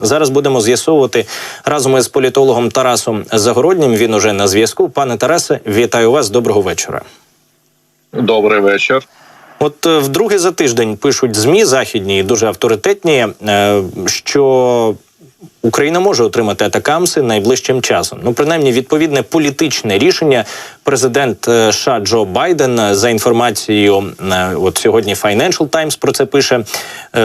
Зараз будемо з'ясовувати разом із політологом Тарасом Загороднім. Він уже на зв'язку. Пане Тарасе, вітаю вас. Доброго вечора. Добрий вечір. От е, вдруге за тиждень пишуть змі західні дуже авторитетні, е, що Україна може отримати атакамси найближчим часом. Ну, принаймні, відповідне політичне рішення. Президент е, США Джо Байден е, за інформацією, е, от сьогодні Financial Times про це пише,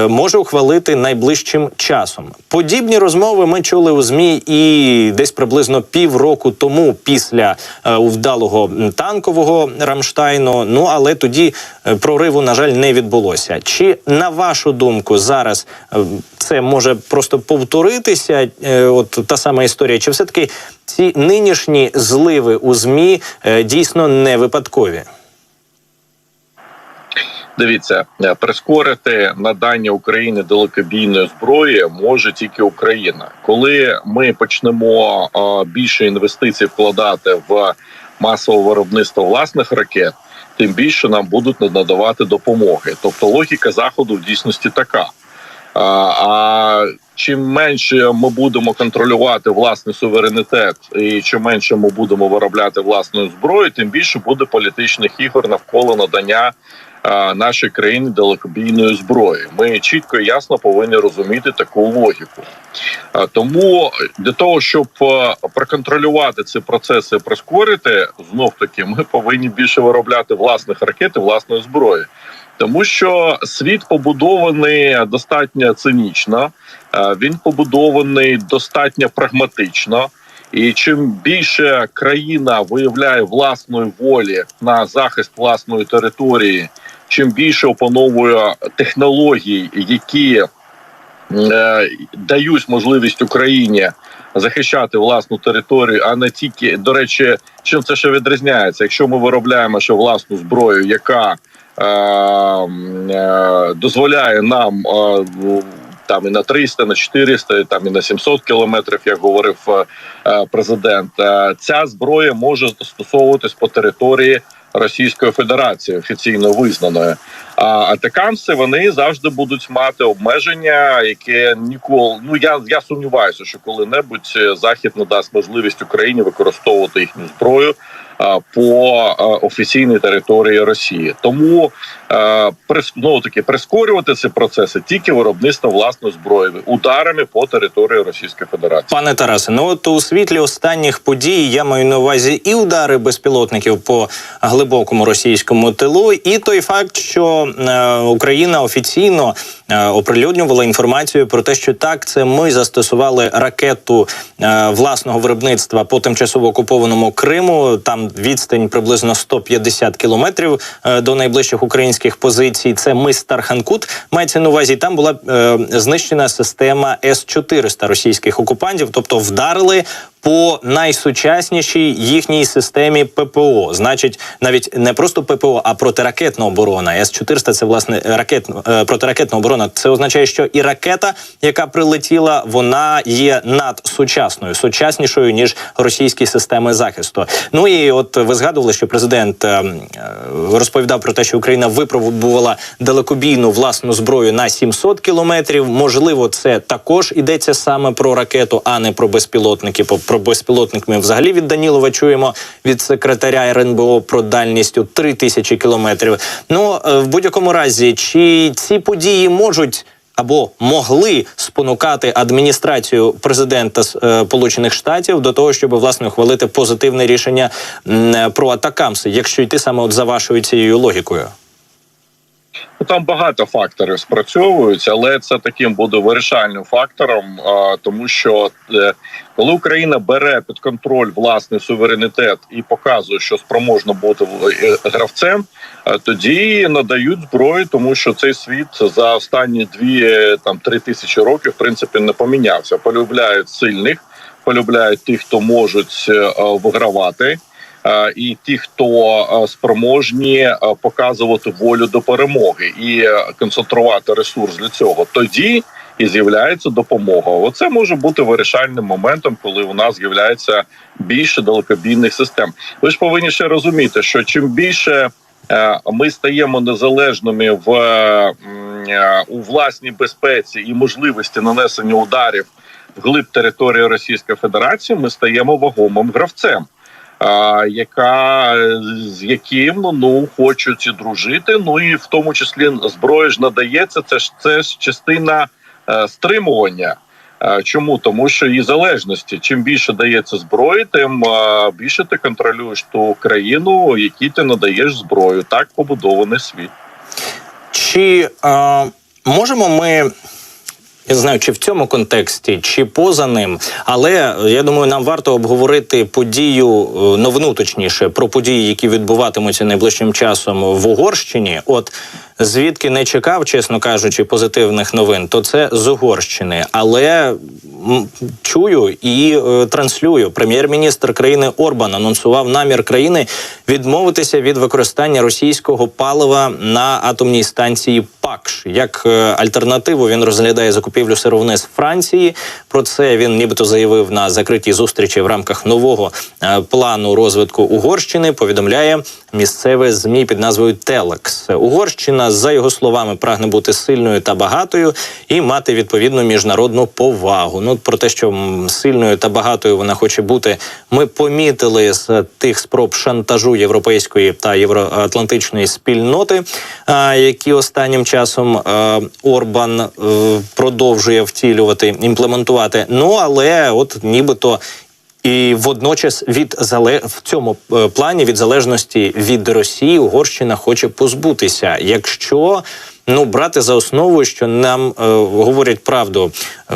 може ухвалити найближчим часом. Подібні розмови ми чули у змі і десь приблизно півроку тому, після вдалого танкового Рамштайну. Ну але тоді прориву, на жаль, не відбулося. Чи на вашу думку зараз це може просто повторитися? Е, От та сама історія, чи все таки ці нинішні зливи у змі е, дійсно не випадкові? Дивіться, е, прискорити надання Україні далекобійної зброї може тільки Україна. Коли ми почнемо більше інвестицій вкладати в масове виробництво власних ракет, тим більше нам будуть надавати допомоги. Тобто логіка заходу в дійсності така. А, чим менше ми будемо контролювати власний суверенітет, і чим менше ми будемо виробляти власної зброї, тим більше буде політичних ігор навколо надання нашій країні далекобійної зброї. Ми чітко і ясно повинні розуміти таку логіку. Тому для того, щоб проконтролювати ці процеси, прискорити, знов таки ми повинні більше виробляти власних ракет і власної зброї. Тому що світ побудований достатньо цинічно, е, він побудований достатньо прагматично. І чим більше країна виявляє власної волі на захист власної території, чим більше опановує технологій, які е, дають можливість Україні захищати власну територію, а не тільки до речі, чим це ще відрізняється? Якщо ми виробляємо ще власну зброю, яка дозволяє нам е, там і на 300, на 400, там і на 700 кілометрів, як говорив е, е, президент. Е, Ця зброя може застосовуватись по території Російської Федерації офіційно визнаної. А атакамси вони завжди будуть мати обмеження, яке ніколи ну я я сумніваюся, що коли-небудь е, захід надасть можливість Україні використовувати їхню зброю по офіційній території Росії. Тому е, знову таки прискорювати ці процеси тільки виробництво власної зброї ударами по території Російської Федерації. Пане Тарасе, ну от у світлі останніх подій я маю на увазі і удари безпілотників по глибокому російському тилу, і той факт, що е, Україна офіційно е, оприлюднювала інформацію про те, що так, це ми застосували ракету е, власного виробництва по тимчасово окупованому Криму. Там відстань приблизно 150 кілометрів е, до найближчих українських позицій. Це мис Тарханкут. Мається на увазі. Там була е, знищена система С-400 російських окупантів, тобто вдарили по найсучаснішій їхній системі ППО. Значить, навіть не просто ППО, а протиракетна оборона. С-400 – це власне ракет, е, протиракетна оборона. Це означає, що і ракета, яка прилетіла, вона є надсучасною, сучаснішою ніж російські системи захисту. Ну і от ви згадували, що президент е, е, розповідав про те, що Україна випробувала далекобійну власну зброю на 700 кілометрів. Можливо, це також йдеться саме про ракету, а не про безпілотники. По- Про безпілотник ми взагалі від Данілова чуємо від секретаря РНБО про дальністю 3000 кілометрів. Ну е, в будь-якому разі, чи ці події можуть. Або могли спонукати адміністрацію президента е, Сполучених Штатів до того, щоб власне ухвалити позитивне рішення е, про атакамси, якщо йти саме от за вашою цією логікою. Там багато факторів спрацьовують, але це таким буде вирішальним фактором, тому що е, коли Україна бере під контроль власний суверенітет і показує, що спроможна бути е, гравцем, е, тоді надають зброю, тому що цей світ за останні дві там три тисячі років в принципі не помінявся. Полюбляють сильних, полюбляють тих, хто можуть вигравати. Е, і ті, хто е, спроможні е, показувати волю до перемоги і концентрувати ресурс для цього, тоді і з'являється допомога. Оце може бути вирішальним моментом, коли у нас з'являється більше далекобійних систем. Ви ж повинні ще розуміти, що чим більше ми стаємо незалежними в у власній безпеці і можливості нанесення ударів вглиб території Російської Федерації, ми стаємо вагомим гравцем. Яка з яким ну хочуть дружити. Ну і в тому числі зброя ж надається. Це ж це ж частина е, стримування. Е, Чому тому, що і залежності чим більше дається зброї, тим е, більше ти контролюєш ту країну, якій ти надаєш зброю. Так побудований світ. Чи е, можемо ми. Я не знаю, чи в цьому контексті, чи поза ним, але я думаю, нам варто обговорити подію е, новину, точніше, про події, які відбуватимуться найближчим часом в Угорщині. От звідки не чекав, чесно кажучи, позитивних новин, то це з Угорщини. Але чую і е, транслюю. Прем'єр-міністр країни Орбан анонсував намір країни відмовитися від використання російського палива на атомній станції ПАКШ. Як е, альтернативу він розглядає закупівлю сировини з Франції. Про це він нібито заявив на закритій зустрічі в рамках нового е, плану розвитку Угорщини. Повідомляє місцеве змі під назвою Телекс. Угорщина, за його словами, прагне бути сильною та багатою і мати відповідну міжнародну повагу. Ну про те, що сильною та багатою вона хоче бути, ми помітили з тих спроб шантажу європейської та євроатлантичної спільноти, які останнім часом е, Орбан е, продовжує втілювати, імплементувати. Ну але от нібито. І водночас від зале в цьому е, плані від залежності від Росії Угорщина хоче позбутися, якщо ну брати за основу, що нам е, говорять правду е,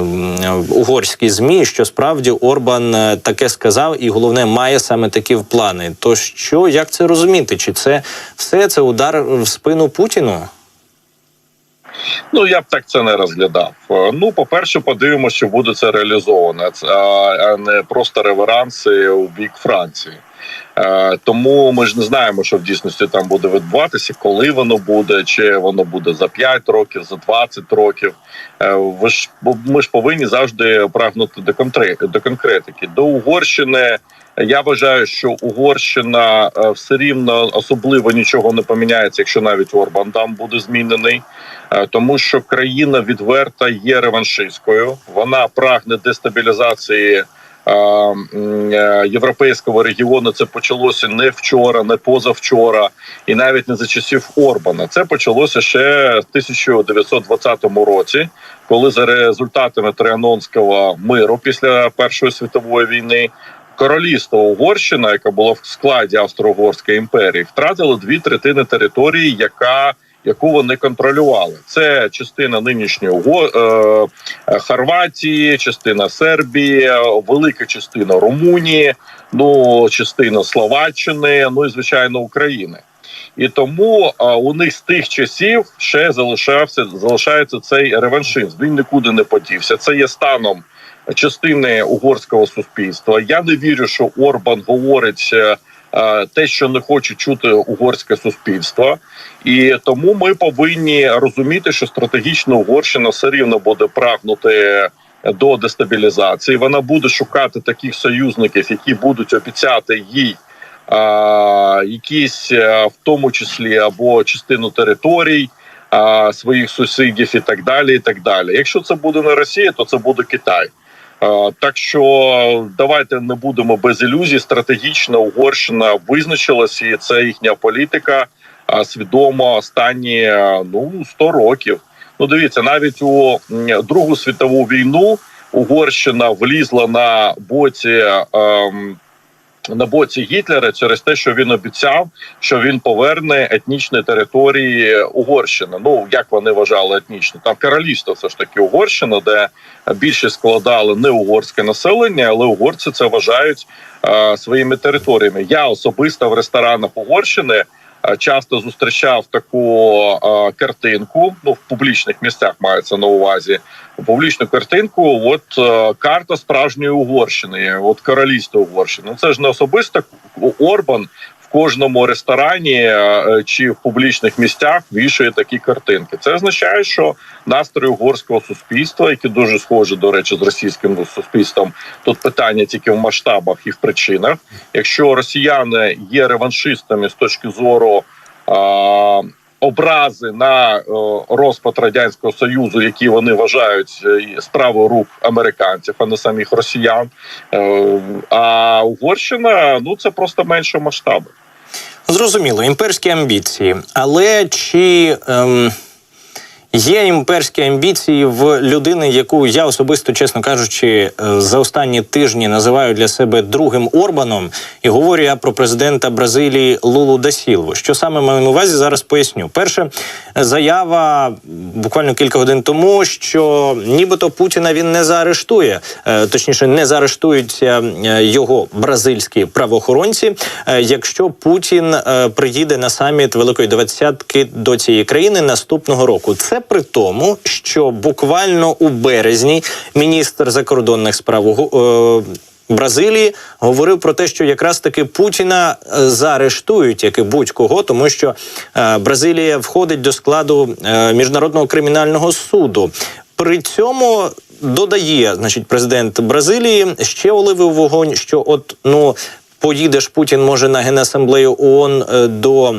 угорські змі, що справді Орбан е, таке сказав, і головне має саме такі плани. То що як це розуміти? Чи це все це удар в спину Путіну? Ну я б так це не розглядав. Ну, по-перше, подивимося, що буде це реалізовано, а не просто реверанси у бік Франції. Е, Тому ми ж не знаємо, що в дійсності там буде відбуватися, коли воно буде, чи воно буде за 5 років, за 20 років. Е, Ви ж ми ж повинні завжди прагнути до конкретики. До Угорщини я вважаю, що Угорщина е, все рівно особливо нічого не поміняється, якщо навіть Орбан там буде змінений. Е, тому що країна відверта є реваншистською. Вона прагне дестабілізації е, європейського регіону. Це почалося не вчора, не позавчора, і навіть не за часів Орбана. Це почалося ще в 1920 році, коли за результатами Трианонського миру після Першої світової війни. Королівство Угорщина, яка була в складі Австро-Угорської імперії, втратило дві третини території, яка яку вони контролювали. Це частина нинішньої е, е, Хорватії, частина Сербії, велика частина Румунії, ну частина Словаччини, ну і звичайно України. І тому а, у них з тих часів ще залишався залишається цей реваншизм. Він нікуди не подівся. Це є станом частини угорського суспільства. Я не вірю, що Орбан говорить е, е, те, що не хоче чути угорське суспільство, і тому ми повинні розуміти, що стратегічна Угорщина все рівно буде прагнути. До дестабілізації вона буде шукати таких союзників, які будуть обіцяти їй а, якісь, а, в тому числі або частину територій а, своїх сусідів, і так далі. І так далі. Якщо це буде не Росія, то це буде Китай. А, Так що давайте не будемо без ілюзій. Стратегічна Угорщина визначилась, і це їхня політика свідомо останні ну 100 років. Ну, дивіться, навіть у Другу світову війну Угорщина влізла на боці. ем, на боці Гітлера через те, що він обіцяв, що він поверне етнічні території Угорщини. Ну як вони вважали етнічні, там королівство все ж таки Угорщина, де більше складали не угорське населення, але угорці це вважають е, своїми територіями. Я особисто в ресторанах Угорщини. Е, Часто зустрічав таку е, картинку. Ну в публічних місцях мається на увазі публічну картинку. От е, карта справжньої Угорщини, от королівства Угорщини. Ну, Це ж не особисто Орбан кожному ресторані е, чи в публічних місцях вішає такі картинки. Це означає, що настрої угорського суспільства, які дуже схожі, до речі, з російським суспільством, тут питання тільки в масштабах і в причинах. Якщо росіяни є реваншистами з точки зору. Е, образи на е, розпад радянського союзу, які вони вважають справу справою рук американців, а не самих росіян. Е, а Угорщина ну це просто менше масштаби. Зрозуміло, імперські амбіції. Але чи ем, є імперські амбіції в людини, яку я особисто, чесно кажучи, е, за останні тижні називаю для себе другим Орбаном, і говорю я про президента Бразилії Лулу да Сілву. Що саме маю на увазі, зараз поясню. Перше, заява буквально кілька годин тому, що нібито Путіна він не заарештує, е, точніше, не заарештуються е, його бразильські правоохоронці, якщо Путін приїде на саміт Великої Двадцятки до цієї країни наступного року. Це при тому, що буквально у березні міністр закордонних справ Угу- е, Бразилії говорив про те, що якраз таки Путіна е, заарештують, як і будь-кого, тому що е, Бразилія входить до складу міжнародного кримінального суду. При цьому додає, значить, президент Бразилії ще оливи в вогонь, що от ну поїдеш Путін може на генасамблею ООН до.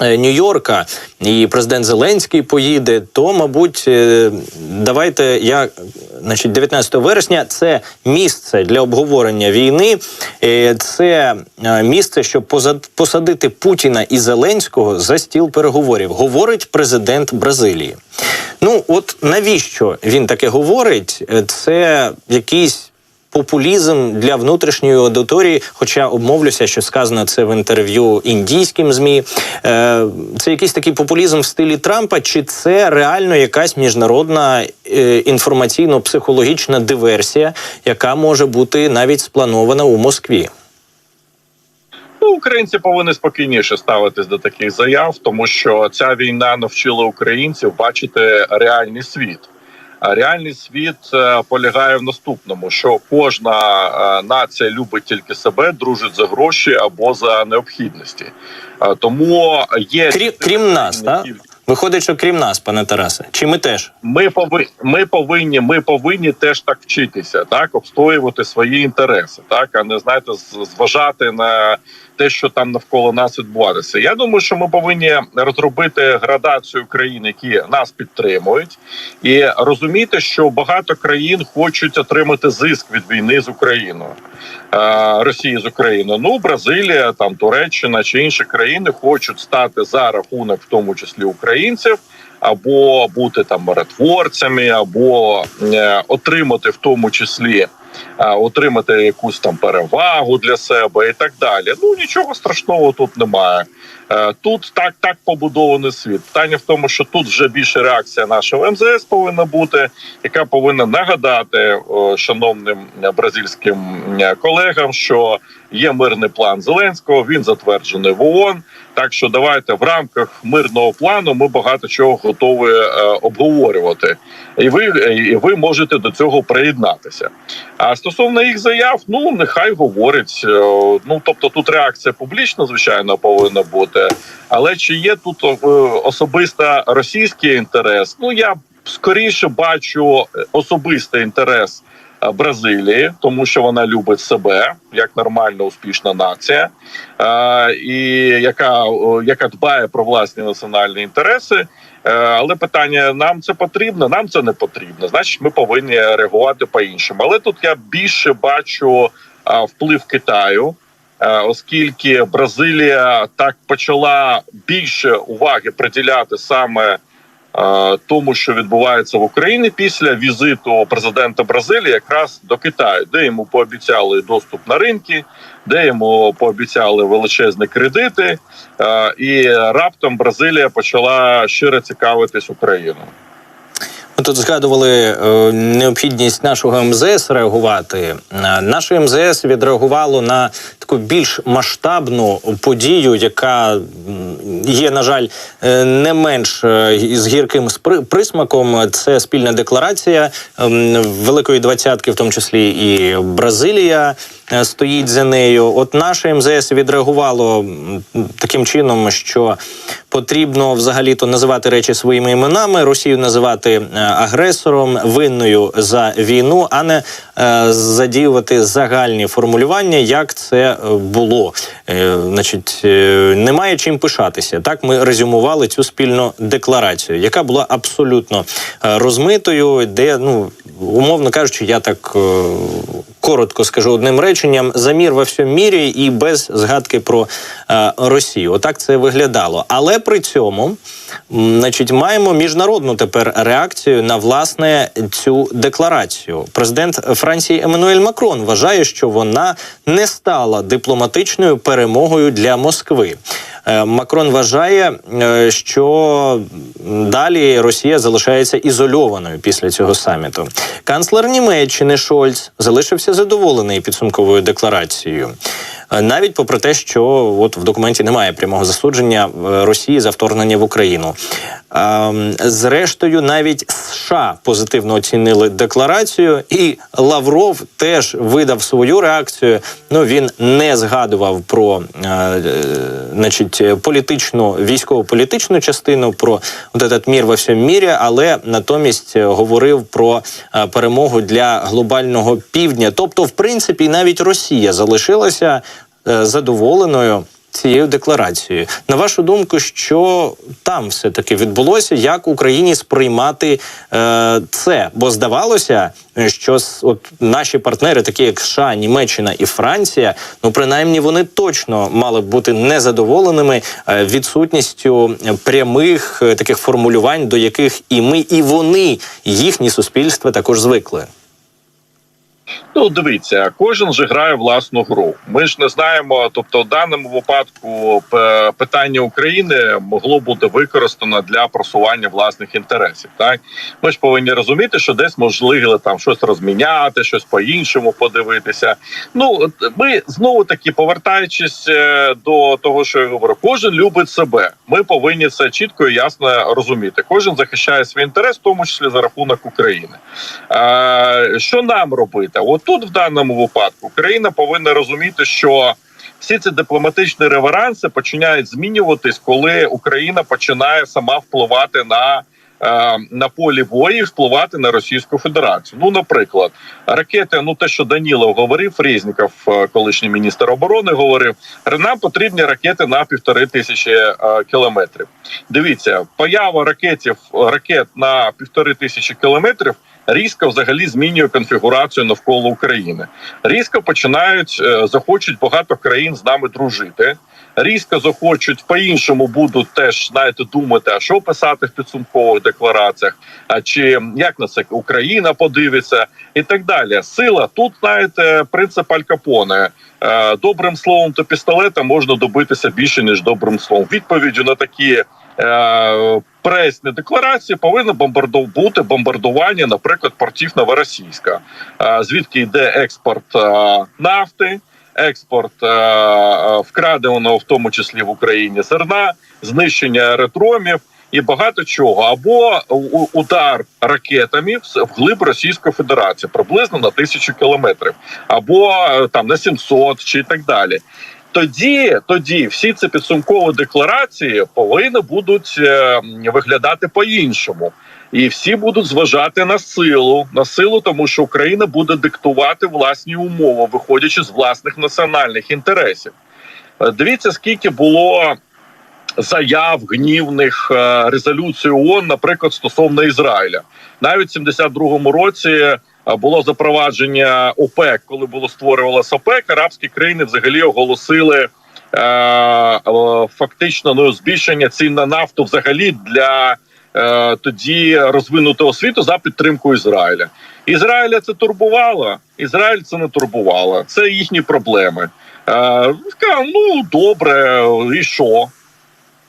Е, Нью-Йорка і президент Зеленський поїде, то мабуть, е, давайте я, значить, 19 вересня це місце для обговорення війни. е, Це місце, щоб посадити Путіна і Зеленського за стіл переговорів, говорить президент Бразилії. Ну от навіщо він таке говорить? Це якийсь популізм для внутрішньої аудиторії, хоча обмовлюся, що сказано це в інтерв'ю індійським змі. Е, Це якийсь такий популізм в стилі Трампа, чи це реально якась міжнародна е, інформаційно-психологічна диверсія, яка може бути навіть спланована у Москві? Ну, українці повинні спокійніше ставитись до таких заяв, тому що ця війна навчила українців бачити реальний світ. Реальний світ е, полягає в наступному: що кожна е, нація любить тільки себе, дружить за гроші або за необхідності. Е, Тому є Крім, крім нас, так? Виходить, що крім нас, пане Тарасе, чи ми теж? ми повинні, ми повинні, ми повинні теж так вчитися, так обстоювати свої інтереси, так а не знаєте, зважати на те, що там навколо нас відбуватися. Я думаю, що ми повинні розробити градацію країн, які нас підтримують, і розуміти, що багато країн хочуть отримати зиск від війни з Україною. Е, Росії з України. Ну, Бразилія, там Туреччина чи інші країни хочуть стати за рахунок, в тому числі українців, або бути там миротворцями, або е, отримати в тому числі отримати якусь там перевагу для себе і так далі. Ну нічого страшного тут немає. Е, Тут так так побудований світ. Питання в тому, що тут вже більше реакція нашого МЗС повинна бути, яка повинна нагадати е, шановним е, бразильським колегам, що є мирний план Зеленського. Він затверджений в ООН. Так що давайте в рамках мирного плану ми багато чого готові е, обговорювати, і ви і ви можете до цього приєднатися. А стосовно їх заяв, ну нехай говорять. е, Ну тобто, тут реакція публічна, звичайно, повинна бути. Але чи є тут е, особисто російський інтерес? Ну я скоріше бачу особистий інтерес. Е, Бразилії, тому що вона любить себе як нормальна успішна нація, е, і яка, яка дбає про власні національні інтереси. Е, Але питання: нам це потрібно, нам це не потрібно. Значить, ми повинні реагувати по-іншому. Але тут я більше бачу вплив Китаю, оскільки Бразилія так почала більше уваги приділяти саме. Е, Тому, що відбувається в Україні після візиту президента Бразилії, якраз до Китаю, де йому пообіцяли доступ на ринки, де йому пообіцяли величезні кредити, е, і раптом Бразилія почала щиро цікавитись Україною. Ми тут згадували е, необхідність нашого МЗС реагувати. Е, Наше МЗС відреагувало на таку більш масштабну подію, яка є, на жаль, е, не менш з гірким присмаком. Це спільна декларація Великої двадцятки, в тому числі і Бразилія стоїть за нею. От наше МЗС відреагувало таким чином, що потрібно взагалі-то називати речі своїми іменами, Росію називати е, агресором, винною за війну, а не е, задіювати загальні формулювання, як це е, було. Е, значить, е, немає чим пишатися. Так ми резюмували цю спільну декларацію, яка була абсолютно е, розмитою, де ну умовно кажучи, я так е, коротко скажу одним реченням: замір во всьому мірі і без згадки про е, Росію. Отак це виглядало. Але при цьому, значить, маємо міжнародну тепер реакцію на власне цю декларацію. Президент Франції Еммануель Макрон вважає, що вона не стала дипломатичною перемогою для Москви. Е, Макрон вважає, е, що далі Росія залишається ізольованою після цього саміту. Канцлер Німеччини Шольц залишився задоволений підсумковою декларацією. Е, Навіть попри те, що от в документі немає прямого засудження е, Росії за вторгнення в Україну. Зрештою, навіть США позитивно оцінили декларацію, і Лавров теж видав свою реакцію. Ну він не згадував про е, значить, політичну військово-політичну частину, про от этот мір во всьому мірі, але натомість говорив про е, перемогу для глобального півдня. Тобто, в принципі, навіть Росія залишилася е, задоволеною. Цією декларацією, на вашу думку, що там все таки відбулося, як Україні сприймати е, це? Бо здавалося, що от наші партнери, такі як США, Німеччина і Франція, ну принаймні вони точно мали б бути незадоволеними е, відсутністю прямих е, таких формулювань, до яких і ми, і вони, їхні суспільства також звикли. Ну, дивіться, кожен же грає власну гру. Ми ж не знаємо. Тобто, в даному випадку питання України могло бути використано для просування власних інтересів. Так ми ж повинні розуміти, що десь можливо там щось розміняти, щось по-іншому подивитися. Ну ми знову таки повертаючись е, до того, що я говорю, кожен любить себе. Ми повинні це чітко і ясно розуміти. Кожен захищає свій інтерес, в тому числі за рахунок України. Е, що нам робити? От тут в даному випадку Україна повинна розуміти, що всі ці дипломатичні реверанси починають змінюватись, коли Україна починає сама впливати на. е, На полі бою впливати на Російську Федерацію. Ну, наприклад, ракети, ну те, що Данілов говорив, Резніков, е, колишній міністр оборони, говорив: нам потрібні ракети на півтори тисячі е, кілометрів. Дивіться, поява ракетів ракет на півтори тисячі кілометрів різко взагалі змінює конфігурацію навколо України. Різко починають е, захочуть багато країн з нами дружити. Різко захочуть по-іншому будуть теж знаєте думати, а що писати в підсумкових деклараціях, а чи як на це Україна подивиться, і так далі. Сила тут знаєте принцип Аль Капоне. Е, Добрим словом та пістолетом можна добитися більше ніж добрим словом. Відповіддю на такі е, пресні декларації повинно бомбардов бути бомбардування, наприклад, портів Новоросійська, е, звідки йде експорт е, нафти, експорт е, вкраденого, в тому числі в Україні зерна, знищення аеродромів. І багато чого, або удар ракетами глиб Російської Федерації приблизно на тисячу кілометрів, або там на 700 чи так далі. Тоді, тоді всі ці підсумкові декларації повинні будуть е, виглядати по-іншому, і всі будуть зважати на силу, на силу, тому що Україна буде диктувати власні умови, виходячи з власних національних інтересів. Е, Дивіться, скільки було заяв гнівних е, резолюцій ООН, наприклад, стосовно Ізраїля, навіть в 72-му році. Було запровадження ОПЕК, коли було створювалося ОПЕК, арабські країни взагалі оголосили е, фактично ну, збільшення цін на нафту взагалі для е, тоді розвинутого світу за підтримку Ізраїля. Ізраїля це турбувало. Ізраїль це не турбувало. Це їхні проблеми. Е, ну добре, і що?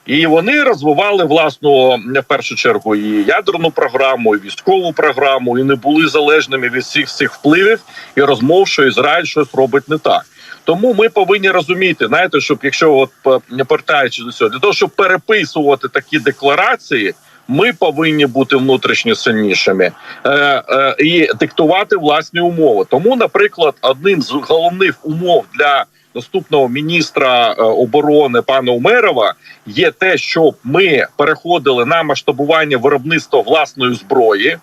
І вони розвивали власну в першу чергу і ядерну програму, і військову програму, і не були залежними від всіх цих впливів і розмов, що Ізраїль щось робить не так. Тому ми повинні розуміти, знаєте, щоб якщо от по- не повертаючись до цього, для того, щоб переписувати такі декларації, ми повинні бути внутрішньо сильнішими е, е, і диктувати власні умови. Тому, наприклад, одним з головних умов для наступного міністра е, оборони пана Умерова є те, щоб ми переходили на масштабування виробництва власної зброї е,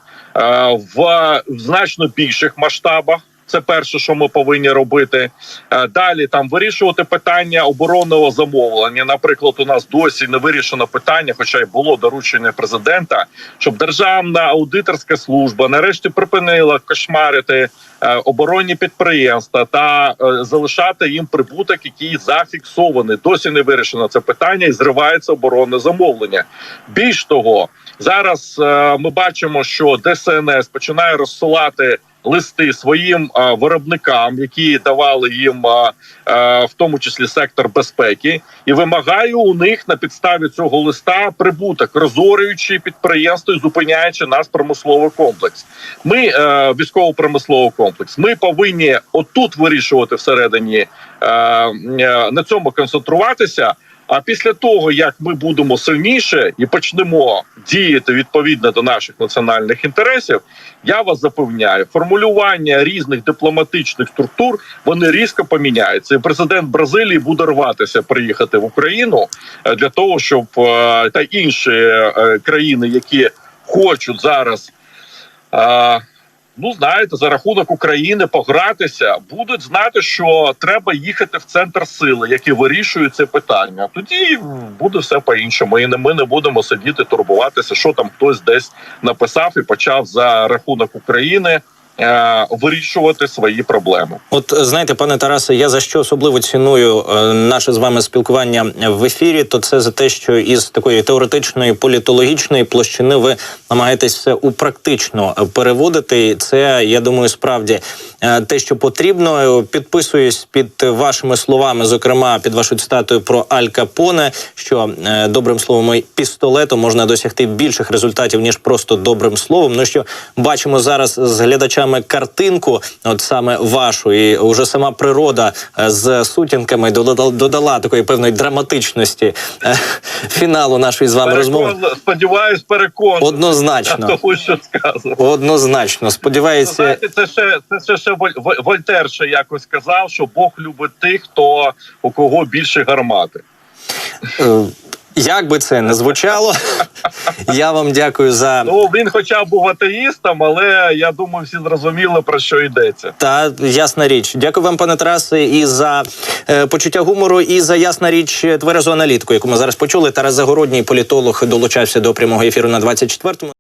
в значно більших масштабах. Це перше, що ми повинні робити. Е, Далі там вирішувати питання оборонного замовлення. Наприклад, у нас досі не вирішено питання, хоча й було доручення президента, щоб державна аудиторська служба нарешті припинила кошмарити е, оборонні підприємства та е, залишати їм прибуток, який зафіксований. Досі не вирішено це питання і зривається оборонне замовлення. Більш того, зараз ми бачимо, що ДСНС починає розсилати. Листи своїм виробникам, які давали їм в тому числі сектор безпеки, і вимагає у них на підставі цього листа прибуток, розорюючи підприємство і зупиняючи наш промисловий комплекс. Ми е, військово-промисловий комплекс. Ми повинні отут вирішувати всередині е, е, на цьому концентруватися. А після того, як ми будемо сильніше і почнемо діяти відповідно до наших національних інтересів, я вас запевняю, формулювання різних дипломатичних структур вони різко поміняються. І президент Бразилії буде рватися приїхати в Україну е, для того, щоб е, та інші е, країни, які хочуть зараз. Ну, знаєте, за рахунок України погратися, будуть знати, що треба їхати в центр сили, який вирішує це питання. Тоді буде все по-іншому. І не ми не будемо сидіти, турбуватися, що там хтось десь написав і почав за рахунок України вирішувати свої проблеми. От знаєте, пане Тарасе, я за що особливо ціную е, наше з вами спілкування в ефірі, то це за те, що із такої теоретичної політологічної площини ви намагаєтесь все у практично переводити. Це я думаю, справді е, те, що потрібно. Підписуюсь під вашими словами, зокрема під вашою цитатою про Аль Капоне, що е, добрим словом і пістолетом можна досягти більших результатів ніж просто добрим словом. Ну що бачимо зараз з глядачами картинку, от саме вашу, і вже сама природа е, з сутінками додала, додала такої певної драматичності е, фіналу нашої з вами розмови. Сподіваюсь, переконаний. Однозначно, Тому що сказано. однозначно. Ну, Знаєте, це ще це ще, ще Воль- Воль- Вольтер ще якось сказав, що Бог любить тих, хто у кого більше гармати. е, як би це не звучало. Я вам дякую за Ну він, хоча був атеїстом, але я думаю, всі зрозуміли про що йдеться. Та ясна річ. Дякую вам, пане Тарасе, і за е, почуття гумору, і за ясна річ тверезу аналітику, яку ми зараз почули. Тарас Загородній політолог долучався до прямого ефіру на 24-му.